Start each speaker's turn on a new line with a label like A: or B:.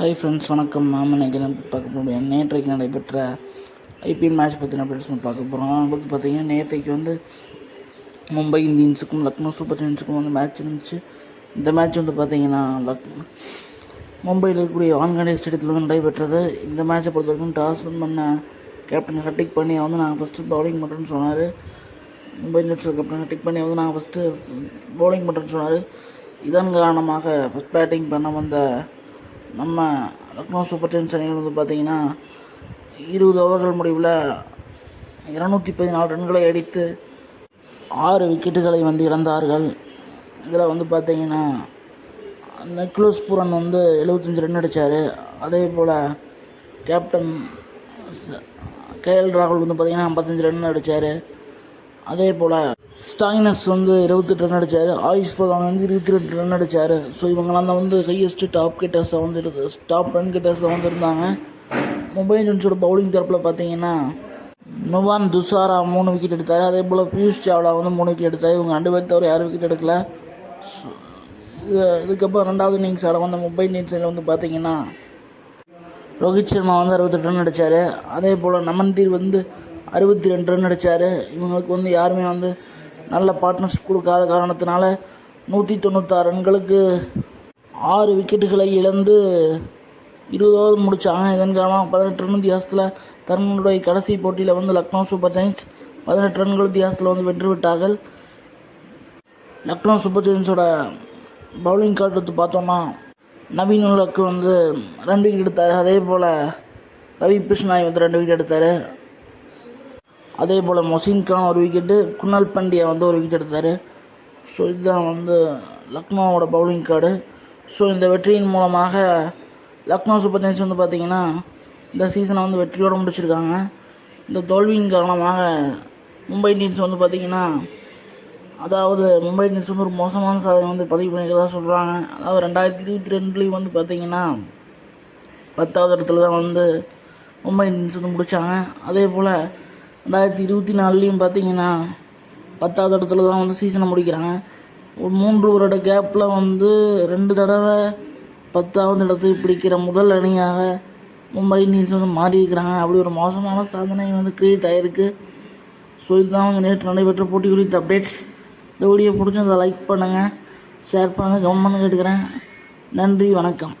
A: Hi friends வணக்கம். Ma'am இன்னைக்கு நம்ம பார்க்க போகிறோம் நேற்றைக்கு நடைபெற்ற ஐபிஎல் மேட்ச் பற்றின அப்டேட்ஸ் நம்ம பார்க்க போகிறோம் வந்து பார்த்தீங்கன்னா நேற்றைக்கு வந்து மும்பை இந்தியன்ஸுக்கும் லக்னோ சூப்பர் ஜெயின்ஸுக்கும் வந்து மேட்ச் இருந்துச்சு. இந்த மேட்ச் வந்து பார்த்தீங்கன்னா லக் மும்பையில் இருக்கக்கூடிய வான்கடே ஸ்டேடியத்தில் வந்து நடைபெற்றது. இந்த மேட்சை பொறுத்த வரைக்கும் டாஸ் வின் பண்ண கேப்டன் ஹட்டிக் பண்ணியை வந்து நாங்கள் ஃபஸ்ட்டு பவுலிங் பண்ணுறோன்னு சொன்னார். மும்பை இந்தியன்ஸ் கேப்டன் ஹட்டிக் பண்ணி வந்து நாங்கள் ஃபஸ்ட்டு பவுலிங் பண்ணுறேன்னு சொன்னார். இதன் காரணமாக ஃபஸ்ட் பேட்டிங் பண்ண வந்த நம்ம லக்னோ சூப்பர் டென்ஸ் அணியில் வந்து பார்த்திங்கன்னா இருபது ஓவர்கள் முடிவில் இரநூத்தி பதினாலு ரன்களை அடித்து ஆறு விக்கெட்டுகளை வந்து இழந்தார்கள். இதில் வந்து பார்த்தீங்கன்னா நெக்லஸ் பூரன் வந்து எழுபத்தஞ்சி ரன் அடித்தார் அதே போல் கேப்டன் கேஎல் ராகுல் வந்து பார்த்திங்கன்னா ஐம்பத்தஞ்சு ரன் அடித்தார் அதே போல் ஸ்டாயினஸ் வந்து இருபத்தெட்டு ரன் அடித்தார் ஆயுஷ் பகவான் வந்து இருபத்தி ரெண்டு ரன் அடித்தார் ஸோ இவங்களாம் தான் வந்து ஹையஸ்ட் டாப் கிட்டர்ஸாக வந்து இருக்கு டாப் ரன் கிட்டர்ஸாக வந்து இருந்தாங்க மும்பை இந்தியன்ஸோட பவுலிங் தரப்பில் பார்த்தீங்கன்னா நுவான் துசாரா மூணு விக்கெட் எடுத்தார். அதே போல் பியூஷ் சாவ்லா வந்து மூணு விக்கெட் எடுத்தார். இவங்க ரெண்டு பேர் தவிர யாரும் விக்கெட் எடுக்கல. இது இதுக்கப்புறம் ரெண்டாவது இன்னிங்ஸ் ஆட வந்த மும்பை இந்தியன்ஸில் வந்து பார்த்தீங்கன்னா ரோஹித் சர்மா வந்து அறுபத்தெட்டு ரன் அடித்தார் அதே போல் நமன்தீர் வந்து அறுபத்தி ரெண்டு ரன் அடித்தார் இவங்களுக்கு வந்து யாருமே வந்து நல்ல பார்ட்னர்ஷிப் கொடுக்காத காரணத்தினால நூற்றி தொண்ணூத்தாறு ரன்களுக்கு ஆறு விக்கெட்டுகளை இழந்து இருபது ஓவர் முடித்தாங்க இதன் காரணமாக பதினெட்டு ரன் வித்தியாசத்தில் தன்னுடைய கடைசி போட்டியில் வந்து லக்னோ சூப்பர் ஜெயின்ஸ் பதினெட்டு ரன்கள் வித்தியாசத்தில் வந்து வென்று விட்டார்கள் லக்னோ சூப்பர் ஜெயின்ஸோட பவுலிங் கார்டு பார்த்தோன்னா பார்த்தோம்னா நவீன் உலக்கு வந்து ரெண்டு விக்கெட் எடுத்தார். அதே போல் ரவி கிருஷ்ணாய் வந்து ரெண்டு விக்கெட் எடுத்தார். அதே போல் மொசின் கான் ஒரு விக்கெட்டு குணால் பாண்டியா வந்து ஒரு விக்கெட் எடுத்தார். ஸோ இதுதான் வந்து லக்னோவோட பவுலிங் கார்டு ஸோ இந்த வெற்றியின் மூலமாக லக்னோ சூப்பர் ஜெயின்ஸ் வந்து பார்த்திங்கன்னா இந்த சீசனை வந்து வெற்றியோடு முடிச்சிருக்காங்க. இந்த தோல்வியின் காரணமாக மும்பை இந்தியன்ஸ் வந்து பார்த்திங்கன்னா அதாவது மும்பை இந்தியன்ஸ் வந்து ஒரு மோசமான சாதனை வந்து பதிவு பண்ணிக்கிறதா சொல்கிறாங்க அதாவது ரெண்டாயிரத்தி இருபத்தி ரெண்டுலேயும் வந்து பார்த்திங்கன்னா பத்தாவது இடத்துல தான் வந்து மும்பை இந்தியன்ஸ் வந்து முடித்தாங்க அதே போல் ரெண்டாயிரத்தி இருபத்தி நாலுலேயும் பார்த்தீங்கன்னா பத்தாவது இடத்துல தான் வந்து சீசனை முடிக்கிறாங்க. ஒரு மூன்று வருட கேப்பில் வந்து ரெண்டு தடவை பத்தாவது இடத்தை பிடிக்கிற முதல் அணியாக மும்பை இந்தியன்ஸ் வந்து மாறியிருக்கிறாங்க. அப்படி ஒரு மோசமான சாதனை வந்து கிரியேட் ஆகிருக்கு ஸோ இதுதான் வந்து நேற்று நடைபெற்ற போட்டி குறித்த அப்டேட்ஸ் இந்த வீடியோ அதை லைக் பண்ணுங்கள் ஷேர் பண்ணுங்கள் கவர்மெண்ட் கேட்டுக்கிறேன். நன்றி வணக்கம்.